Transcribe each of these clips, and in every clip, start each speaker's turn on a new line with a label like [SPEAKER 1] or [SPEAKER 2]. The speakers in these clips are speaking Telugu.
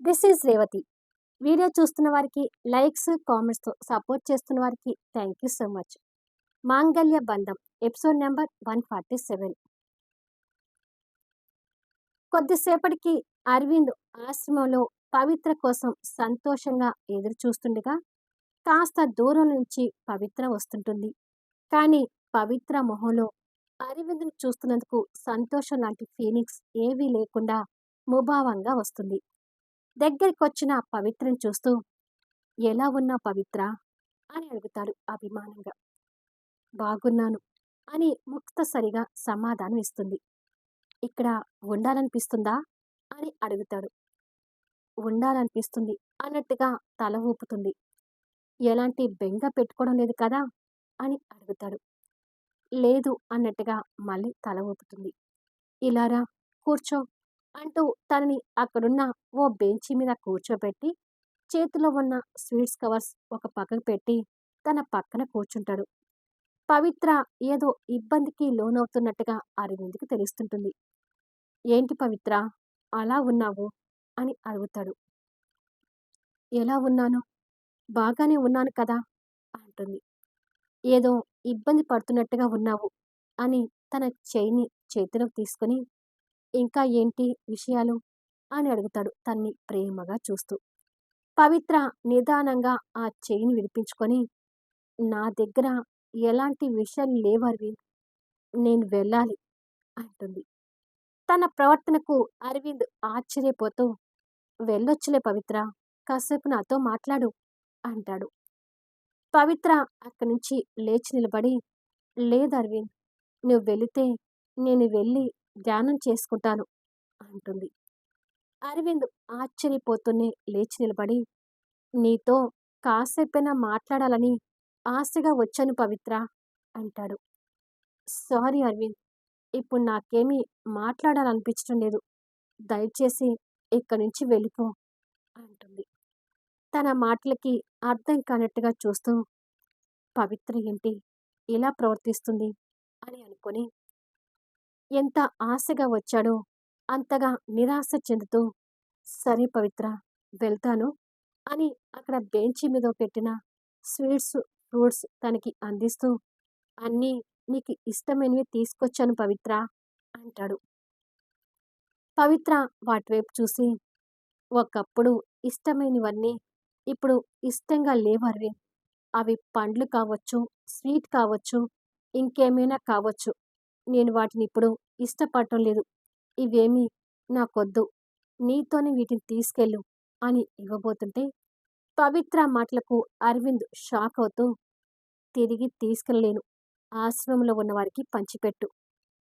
[SPEAKER 1] This is Revathi. వీడియో చూస్తున్న వారికి లైక్స్ కామెంట్స్తో సపోర్ట్ చేస్తున్న వారికి thank you so much. Mangalya Bandham episode number one forty seven. కొద్దిసేపటికి అరవింద్ ఆశ్రమంలో పవిత్ర కోసం సంతోషంగా ఎదురు చూస్తుండగా కాస్త దూరం నుంచి పవిత్ర వస్తుంటుంది. కానీ పవిత్ర మొహంలో అరవింద్ను చూస్తున్నందుకు సంతోషం లాంటి ఫీలింగ్స్ ఏవీ లేకుండా ముభావంగా వస్తుంది. దగ్గరికొచ్చిన ఆ పవిత్రను చూస్తూ ఎలా ఉన్నా పవిత్ర అని అడుగుతాడు అభిమానంగా. బాగున్నాను అని ముక్తసరిగా సమాధానం ఇస్తుంది. ఇక్కడ ఉండాలనిపిస్తుందా అని అడుగుతాడు. ఉండాలనిపిస్తుంది అన్నట్టుగా తల ఊపుతుంది. ఎలాంటి బెంగ పెట్టుకోవడం లేదు కదా అని అడుగుతాడు. లేదు అన్నట్టుగా మళ్ళీ తల ఊపుతుంది. ఇలారా కూర్చో అంటూ తనని అక్కడున్న ఓ బెంచి మీద కూర్చోబెట్టి చేతిలో ఉన్న స్వీట్స్ కవర్స్ ఒక పక్కకు పెట్టి తన పక్కన కూర్చుంటాడు. పవిత్ర ఏదో ఇబ్బందికి లోనవుతున్నట్టుగా అరవింద్కి తెలుస్తుంటుంది. ఏంటి పవిత్ర అలా ఉన్నావు? అని అడుగుతాడు. ఎలా ఉన్నాను? బాగానే ఉన్నాను కదా? అంటుంది. ఏదో ఇబ్బంది పడుతున్నట్టుగా ఉన్నావు అని తన చేయిని చేతిలోకి తీసుకొని ఇంకా ఏంటి విషయాలు? అని అడుగుతాడు తన్ని ప్రేమగా చూస్తూ. పవిత్ర నిదానంగా ఆ చెయ్యిని విడిపించుకొని నా దగ్గర ఎలాంటి విషయాలు లేవు అరవింద్. నేను వెళ్ళాలి అంటుంది. తన ప్రవర్తనకు అరవింద్ ఆశ్చర్యపోతూ వెళ్ళొచ్చులే పవిత్ర కాసేపు నాతో మాట్లాడు అంటాడు. పవిత్ర అక్కడి నుంచి లేచి నిలబడి లేదు అరవింద్ నువ్వు వెళితే నేను వెళ్ళి ధ్యానం చేసుకుంటాను అంటుంది. అరవింద్ ఆశ్చర్యపోతూనే లేచి నిలబడి నీతో కాసేపైనా మాట్లాడాలని ఆశగా వచ్చాను పవిత్ర అంటాడు. సారీ అరవింద్ ఇప్పుడు నాకేమీ మాట్లాడాలనిపించడం లేదు. దయచేసి ఇక్కడి నుంచి వెళ్ళిపో అంటుంది. తన మాటలకి అర్థం కానట్టుగా చూస్తూ పవిత్ర ఏంటి? ఇలా ప్రవర్తిస్తుంది? అని అనుకొని ఎంత ఆశగా వచ్చాడో అంతగా నిరాశ చెందుతూ సరే పవిత్ర వెళ్తాను అని అక్కడ బెంచి మీద పెట్టిన స్వీట్స్ ఫ్రూట్స్ తనకి అందిస్తూ అన్నీ నీకు ఇష్టమైనవి తీసుకొచ్చాను పవిత్ర అంటాడు. పవిత్ర వాటివైపు చూసి ఒకప్పుడు ఇష్టమైనవన్నీ ఇప్పుడు ఇష్టంగా లేవరివి అవి పండ్లు కావచ్చు స్వీట్ కావచ్చు ఇంకేమైనా కావచ్చు. నేను వాటిని ఇప్పుడు ఇష్టపడటం లేదు. ఇవేమీ నాకొద్దు. నీతోనే వీటిని తీసుకెళ్ళు అని ఇవ్వబోతుంటే పవిత్ర మాటలకు అరవింద్ షాక్ అవుతూ తిరిగి తీసుకెళ్ళలేను. ఆశ్రమంలో ఉన్నవారికి పంచిపెట్టు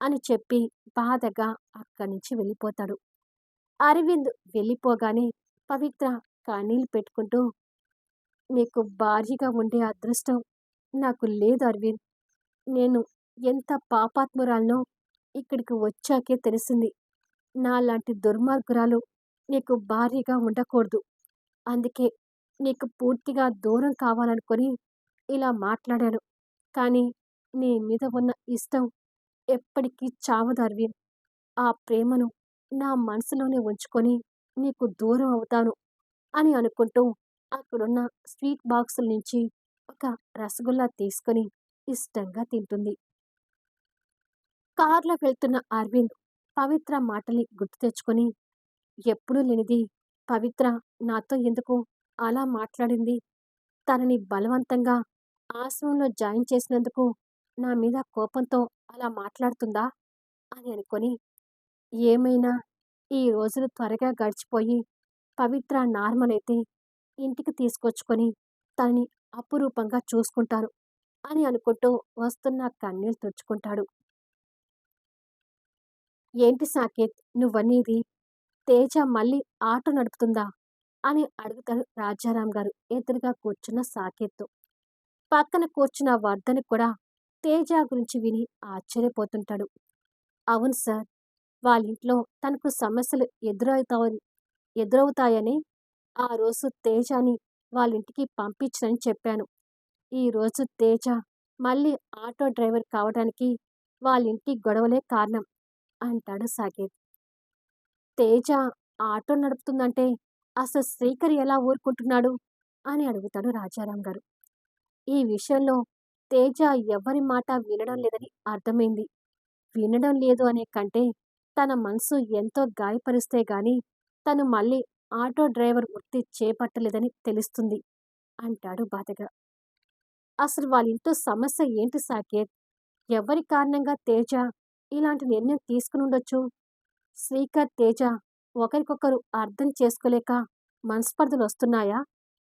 [SPEAKER 1] అని చెప్పి బాధగా అక్కడి నుంచి వెళ్ళిపోతాడు. అరవింద్ వెళ్ళిపోగానే పవిత్ర కన్నీళ్ళు పెట్టుకుంటూ నీకు భార్యగా ఉండే అదృష్టం నాకు లేదు అరవింద్. నేను ఎంత పాపాత్మురాలనో ఇక్కడికి వచ్చాకే తెలిసింది. నాలాంటి దుర్మార్గురాలు నీకు భార్యగా ఉండకూడదు. అందుకే నీకు పూర్తిగా దూరం కావాలనుకొని ఇలా మాట్లాడాను. కానీ నీ మీద ఉన్న ఇష్టం ఎప్పటికీ చావదు అరవింద్. ఆ ప్రేమను నా మనసులోనే ఉంచుకొని నీకు దూరం అవుతాను అని అనుకుంటూ అక్కడున్న స్వీట్ బాక్సుల నుంచి ఒక రసగుల్లా తీసుకొని ఇష్టంగా తింటుంది. కారులో వెళ్తున్న అరవింద్ పవిత్ర మాటని గుర్తు తెచ్చుకొని ఎప్పుడూ లేనిది పవిత్ర నాతో ఎందుకు అలా మాట్లాడింది? తనని బలవంతంగా ఆశ్రమంలో జాయిన్ చేసినందుకు నా మీద కోపంతో అలా మాట్లాడుతుందా? అని అనుకొని ఏమైనా ఈ రోజులు త్వరగా గడిచిపోయి పవిత్ర నార్మల్ అయితే ఇంటికి తీసుకొచ్చుకొని తనని అపురూపంగా చూసుకుంటాను అని అనుకుంటూ వస్తున్న కన్నీళ్ళు తుడుచుకుంటాడు. ఏంటి సాకేత్? నువ్వనేది? తేజ మళ్ళీ ఆటో నడుపుతుందా? అని అడుగుతాడు రాజారాం గారు ఎదురుగా కూర్చున్న సాకేత్తో. పక్కన కూర్చున్న వర్ధని కూడా తేజ గురించి విని ఆశ్చర్యపోతుంటాడు. అవును సార్ వాళ్ళ ఇంట్లో తనకు సమస్యలు ఎదురవుతాయని ఎదురవుతాయని ఆ రోజు తేజని వాళ్ళ ఇంటికి పంపించనని చెప్పాను. ఈరోజు తేజ మళ్ళీ ఆటో డ్రైవర్ కావడానికి వాళ్ళ ఇంటి గొడవలే కారణం. అంటాడు సాకేత్. తేజ ఆటో నడుపుతుందంటే అసలు శ్రీకర్ ఎలా ఊరుకుంటున్నాడు అని అడుగుతాడు రాజారాం గారు. ఈ విషయంలో తేజ ఎవరి మాట వినడం లేదని అర్థమైంది. వినడం లేదు అనే కంటే తన మనసు ఎంతో గాయపరిస్తే గాని తను మళ్ళీ ఆటో డ్రైవర్ వృత్తి చేపట్టలేదని తెలుస్తుంది అంటాడు బాధగా. అసలు వాళ్ళింట్లో సమస్య ఏంటి సాకేత్? ఎవరి కారణంగా తేజ ఇలాంటి నిర్ణయం తీసుకుని ఉండొచ్చు. శ్రీకర్ తేజ ఒకరికొకరు అర్థం చేసుకోలేక మనస్పర్ధలు వస్తున్నాయా?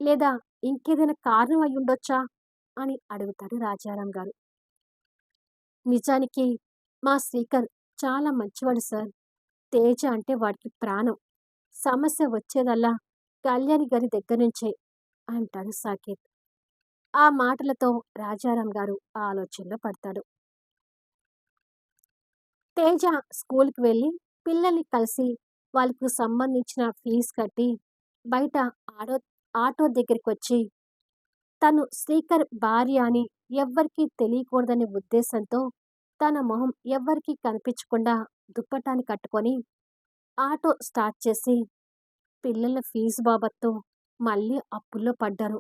[SPEAKER 1] లేదా ఇంకేదైనా కారణం అయి ఉండొచ్చా? అని అడుగుతాడు రాజారాం గారు. నిజానికి మా శ్రీకర్ చాలా మంచివాడు సార్. తేజ అంటే వాడికి ప్రాణం. సమస్య వచ్చేదల్లా కళ్యాణి గారి దగ్గర నుంచే అంటాడు సాకేత్. ఆ మాటలతో రాజారాం గారు ఆలోచనలో పడతాడు. తేజ స్కూల్కి వెళ్ళి పిల్లల్ని కలిసి వాళ్ళకు సంబంధించిన ఫీజు కట్టి బయట ఆడో ఆటో దగ్గరికి వచ్చి తను శ్రీకర్ భార్య అని ఎవ్వరికీ తెలియకూడదనే ఉద్దేశంతో తన మొహం ఎవ్వరికీ కనిపించకుండా దుప్పటాన్ని కట్టుకొని ఆటో స్టార్ట్ చేసి పిల్లల ఫీజు బాబత్తు మళ్ళీ అప్పుల్లో పడ్డారు.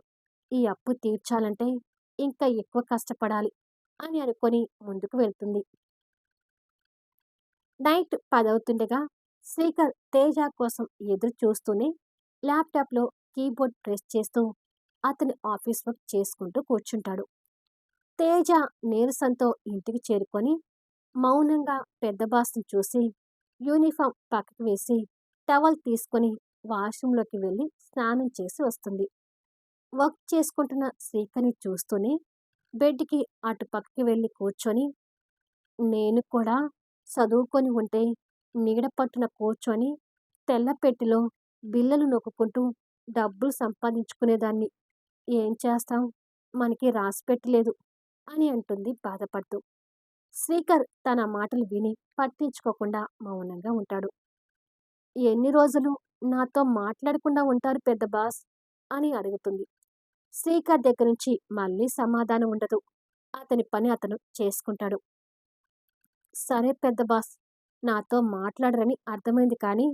[SPEAKER 1] ఈ అప్పు తీర్చాలంటే ఇంకా ఎక్కువ కష్టపడాలి అని అనుకొని ముందుకు వెళ్తుంది. నైట్ పదవుతుండగా శ్రీకర్ తేజ కోసం ఎదురు చూస్తూనే ల్యాప్టాప్లో కీబోర్డ్ ప్రెస్ చేస్తూ అతని ఆఫీస్ వర్క్ చేసుకుంటూ కూర్చుంటాడు. తేజ నీరసంతో ఇంటికి చేరుకొని మౌనంగా పెద్ద బాస్ను చూసి యూనిఫామ్ పక్కకు వేసి టవల్ తీసుకొని వాష్రూంలోకి వెళ్ళి స్నానం చేసి వస్తుంది. వర్క్ చేసుకుంటున్న శ్రీకర్ని చూస్తూనే బెడ్కి అటు పక్కకి వెళ్ళి కూర్చొని నేను కూడా చదువుకొని ఉంటే నీడ పట్టున కూర్చొని తెల్లపెట్టిలో బిల్లలు నొక్కుంటూ డబ్బులు సంపాదించుకునేదాన్ని. ఏం చేస్తాం మనకి రాసి పెట్టలేదు అని అంటుంది బాధపడుతూ. శ్రీకర్ తన మాటలు విని పట్టించుకోకుండా మౌనంగా ఉంటాడు. ఎన్ని రోజులు నాతో మాట్లాడకుండా ఉంటారు పెద్ద బాస్? అని అడుగుతుంది. శ్రీకర్ దగ్గర నుంచి మళ్ళీ సమాధానం ఉండదు. అతని పని అతను చేసుకుంటాడు. సరే పెద్ద బాస్ నాతో మాట్లాడరని అర్థమైంది కానీ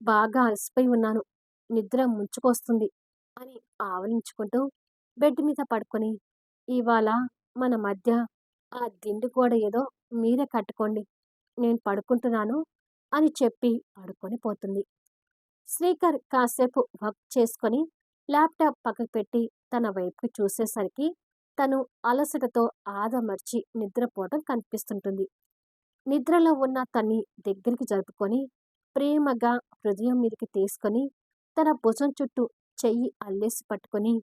[SPEAKER 1] బాగా అలసిపోయి ఉన్నాను. నిద్ర ముంచుకొస్తుంది అని ఆవలించుకుంటూ బెడ్ మీద పడుకొని ఇవాళ మన మధ్య ఆ దిండు గోడ ఏదో మీరే కట్టుకోండి నేను పడుకుంటున్నాను అని చెప్పి పడుకొని పోతుంది. శ్రీకర్ కాసేపు వర్క్ చేసుకొని ల్యాప్టాప్ పక్కకు పెట్టి తన వైపుకి చూసేసరికి తను అలసటతో ఆదమర్చి నిద్రపోవడం కనిపిస్తుంటుంది. నిద్రలో ఉన్న తన్ని దగ్గరికి జరుపుకొని ప్రేమగా హృదయం మీదకి తీసుకొని తన భుజం చుట్టూ చెయ్యి అల్లేసి పట్టుకొని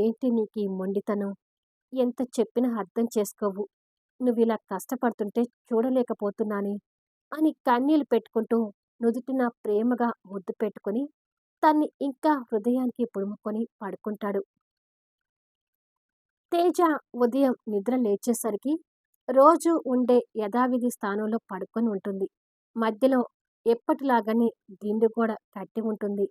[SPEAKER 1] ఏంటి నీకు ఈ మొండితనం? ఎంత చెప్పినా అర్థం చేసుకోవు. నువ్వు ఇలా కష్టపడుతుంటే చూడలేకపోతున్నాని అని కన్నీళ్ళు పెట్టుకుంటూ నుదుటిన ప్రేమగా ముద్దు పెట్టుకొని తన్ని ఇంకా హృదయానికి పుడుముకొని పడుకుంటాడు. తేజ ఉదయం నిద్ర లేచేసరికి రోజు ఉండే యథావిధి స్థానంలో పడుకొని ఉంటుంది. మధ్యలో ఎప్పటిలాగానే దిండు గోడ కట్టి ఉంటుంది.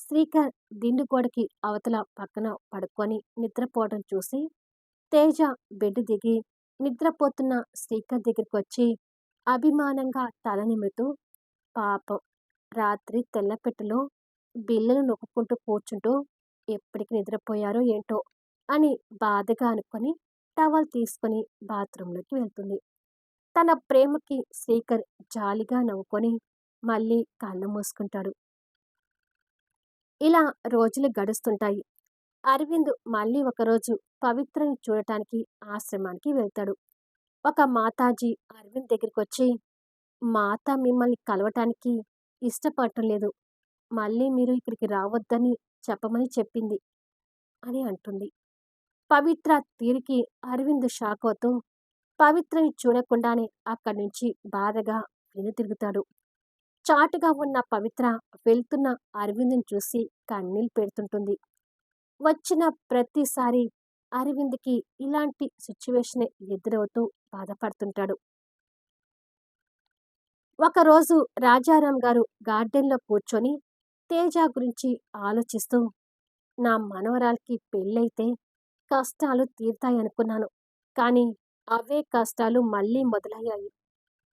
[SPEAKER 1] శ్రీకర్ దిండు గోడకి అవతల పక్కన పడుకొని నిద్రపోవడం చూసి తేజ బెడ్ దిగి నిద్రపోతున్న శ్రీకర్ దగ్గరికి వచ్చి అభిమానంగా తల నిమురుతూ పాపం రాత్రి తెల్లపెట్టెలో బిల్లలు నొక్కుంటూ కూర్చుంటూ ఎప్పటికి నిద్రపోయారో ఏంటో అని బాధగా అనుకొని టవల్ తీసుకొని బాత్రూంలోకి వెళ్తుంది. తన ప్రేమకి శ్రీకర్ జాలిగా నవ్వుకొని మళ్ళీ కళ్ళు మూసుకుంటాడు. ఇలా రోజులు గడుస్తుంటాయి. అరవింద్ మళ్ళీ ఒకరోజు పవిత్రని చూడటానికి ఆశ్రమానికి వెళ్తాడు. ఒక మాతాజీ అరవింద్ దగ్గరికి వచ్చి మాత మిమ్మల్ని కలవటానికి ఇష్టపడటం లేదు. మళ్ళీ మీరు ఇక్కడికి రావద్దని చెప్పమని చెప్పింది అని అంటుంది. పవిత్ర తీరికి అరవింద్ షాక్ అవుతూ పవిత్రని చూడకుండానే అక్కడి నుంచి బాధగా వెనుతిరుగుతాడు. చాటుగా ఉన్న పవిత్ర వెళ్తున్న అరవింద్ని చూసి కన్నీళ్ళు పెడుతుంటుంది. వచ్చిన ప్రతిసారి అరవింద్కి ఇలాంటి సిచ్యువేషన్ ఎదురవుతూ బాధపడుతుంటాడు. ఒకరోజు రాజారాం గారు గార్డెన్లో కూర్చొని తేజ గురించి ఆలోచిస్తూ నా మనవరాలకి పెళ్ళైతే కష్టాలు తీరుతాయనుకున్నాను కానీ అవే కష్టాలు మళ్ళీ మొదలయ్యాయి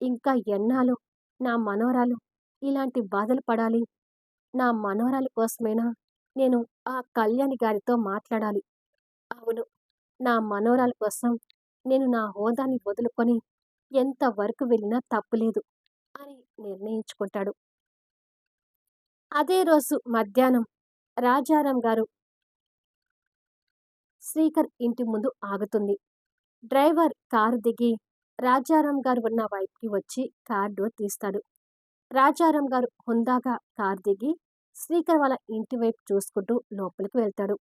[SPEAKER 1] ఇంకా ఎన్నాళ్ళు నా మనోరాలు ఇలాంటి బాధలు పడాలి నా మనోరాల కోసమైనా నేను ఆ కళ్యాణి గారితో మాట్లాడాలి. అవును. నా మనోరాల కోసం నేను నా హోదాని వదులుకొని ఎంతవరకు వెళ్ళినా తప్పులేదు అని నిర్ణయించుకుంటాడు. అదే రోజు మధ్యాహ్నం రాజారాం గారు శ్రీకర్ ఇంటి ముందు ఆగుతుంది. డ్రైవర్ కారు దిగి రాజారాం గారు ఉన్న వైపుకి వచ్చి కార్ డోర్ తీస్తాడు. రాజారాం గారు హుందాగా కారు దిగి శ్రీకర్ వాళ్ళ ఇంటి వైపు చూసుకుంటూ లోపలికి వెళ్తాడు.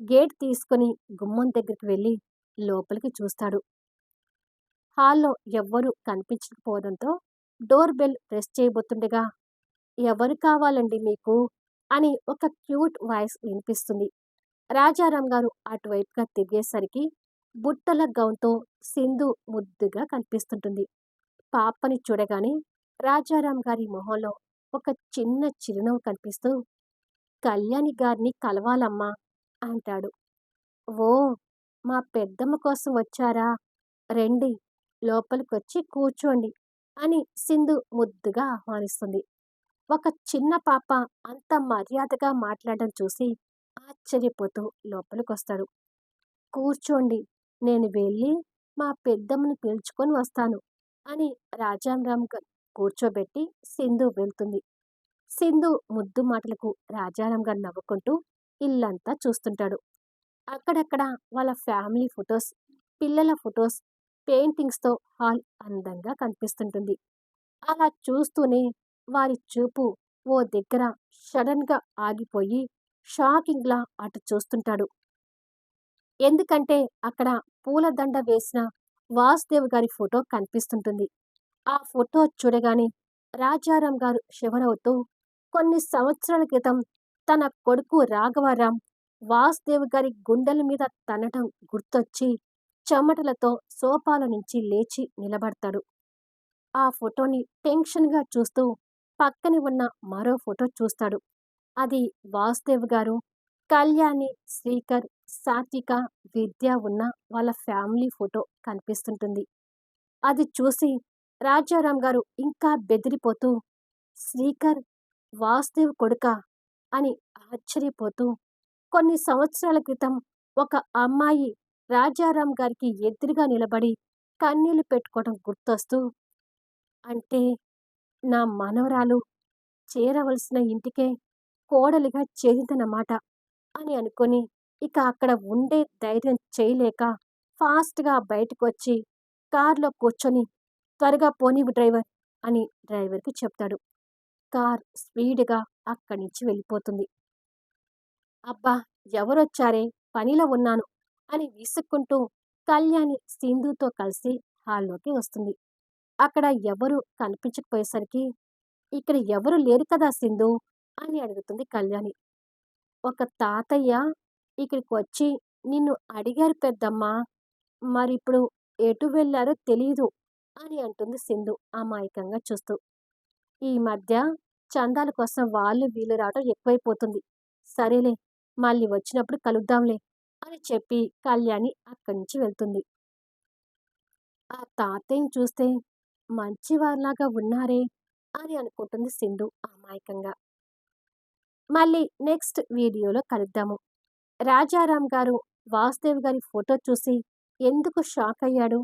[SPEAKER 1] గేట్ తీసుకుని గుమ్మం దగ్గరికి వెళ్ళి లోపలికి చూస్తాడు. హాల్లో ఎవ్వరూ కనిపించకపోవడంతో డోర్ బెల్ ప్రెస్ చేయబోతుండగా ఎవరు కావాలండి మీకు అని ఒక క్యూట్ వాయిస్ వినిపిస్తుంది. రాజారాం గారు అటువైపుగా తిరిగేసరికి బుట్టల గౌన్తో సింధు ముద్దుగా కనిపిస్తుంటుంది. పాపని చూడగానే రాజారాం గారి మొహంలో ఒక చిన్న చిరునవ్వు కనిపిస్తూ కళ్యాణి గారిని కలవాలమ్మా అంటాడు. ఓ మా పెద్దమ్మ కోసం వచ్చారా రండి లోపలికొచ్చి కూర్చోండి అని సింధు ముద్దుగా ఆహ్వానిస్తుంది. ఒక చిన్న పాప అంత మర్యాదగా మాట్లాడడం చూసి ఆశ్చర్యపోతూ లోపలికొస్తాడు. కూర్చోండి నేను వెళ్ళి మా పెద్దమ్మని పిలుచుకొని వస్తాను అని రాజారామ్ గారు కూర్చోబెట్టి సింధు వెళ్తుంది. సింధు ముద్దు మాటలకు రాజారాం గారు నవ్వుకుంటూ ఇల్లంతా చూస్తుంటాడు. అక్కడక్కడ వాళ్ళ ఫ్యామిలీ ఫొటోస్, పిల్లల ఫొటోస్, పెయింటింగ్స్‌తో హాల్ అందంగా కనిపిస్తుంటుంది. అలా చూస్తూనే వారి చూపు ఓ దగ్గర సడన్‌గా ఆగిపోయి షాకింగ్‌లా అటు చూస్తుంటాడు. ఎందుకంటే అక్కడ పూలదండ వేసిన వాసుదేవ్ గారి ఫోటో కనిపిస్తుంటుంది. ఆ ఫోటో చూడగానే రాజారాం గారు షివరవుతూ కొన్ని సంవత్సరాల క్రితం తన కొడుకు రాఘవరాం వాసుదేవ్ గారి గుండెల మీద తనటం గుర్తొచ్చి చెమటలతో సోఫాల నుంచి లేచి నిలబడతాడు. ఆ ఫోటోని టెన్షన్‌గా చూస్తూ పక్కనే ఉన్న మరో ఫోటో చూస్తాడు. అది వాసుదేవ్ గారు, కళ్యాణి, శ్రీకర్, సాత్విక, విద్య ఉన్న వాళ్ళ ఫ్యామిలీ ఫోటో కనిపిస్తుంటుంది. అది చూసి రాజారాం గారు ఇంకా బెదిరిపోతూ శ్రీకర్ వాసుదేవ్ కొడుక అని ఆశ్చర్యపోతూ కొన్ని సంవత్సరాల క్రితం ఒక అమ్మాయి రాజారాం గారికి ఎదురుగా నిలబడి కన్నీళ్ళు పెట్టుకోవడం గుర్తొస్తూ అంటే నా మనవరాలు చేరవలసిన ఇంటికే కోడలిగా చేరిందన్నమాట అని అనుకొని ఇక అక్కడ ఉండే ధైర్యం చేయలేక ఫాస్ట్‌గా బయటకొచ్చి కార్‌లో కూర్చొని త్వరగా పోనివ్వు డ్రైవర్ అని డ్రైవర్‌కి చెప్తాడు. కార్ స్పీడ్‌గా అక్కడి నుంచి వెళ్ళిపోతుంది. అబ్బా ఎవరొచ్చారే పనిలో ఉన్నాను అని విసుక్కుంటూ కళ్యాణి సింధుతో కలిసి హాల్లోకి వస్తుంది. అక్కడ ఎవరూ కనిపించకపోయేసరికి ఇక్కడ ఎవరు లేరు కదా సింధు అని అడుగుతుంది కళ్యాణి. ఒక తాతయ్య ఇక్కడికి వచ్చి నిన్ను అడిగారు పెద్దమ్మా. మరిప్పుడు ఎటు వెళ్ళారో తెలియదు అని అంటుంది సింధు అమాయకంగా చూస్తూ. ఈ మధ్య చందాల కోసం వాళ్ళు వీళ్ళు రావటం ఎక్కువైపోతుంది. సరేలే మళ్ళీ వచ్చినప్పుడు కలుద్దాంలే అని చెప్పి కళ్యాణి అక్కడి నుంచి వెళ్తుంది. ఆ తాతయ్యని చూస్తే మంచివారిలాగా ఉన్నారే అని అనుకుంటుంది సింధు అమాయకంగా. మళ్ళీ నెక్స్ట్ వీడియోలో కలుద్దాము. రాజారాం గారు వాసుదేవ్ గారి ఫోటో చూసి ఎందుకు షాక్ అయ్యాడు?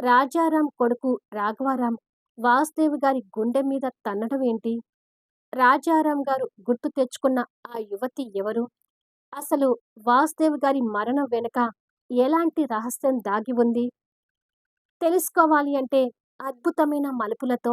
[SPEAKER 1] రాజారాం కొడుకు రాఘవారాం వాసుదేవ్ గారి గుండె మీద తన్నడం ఏంటి? రాజారాం గారు గుర్తు తెచ్చుకున్న ఆ యువతి ఎవరు? అసలు వాసుదేవ్ గారి మరణం వెనుక ఎలాంటి రహస్యం దాగి ఉంది? తెలుసుకోవాలి అంటే అద్భుతమైన మలుపులతో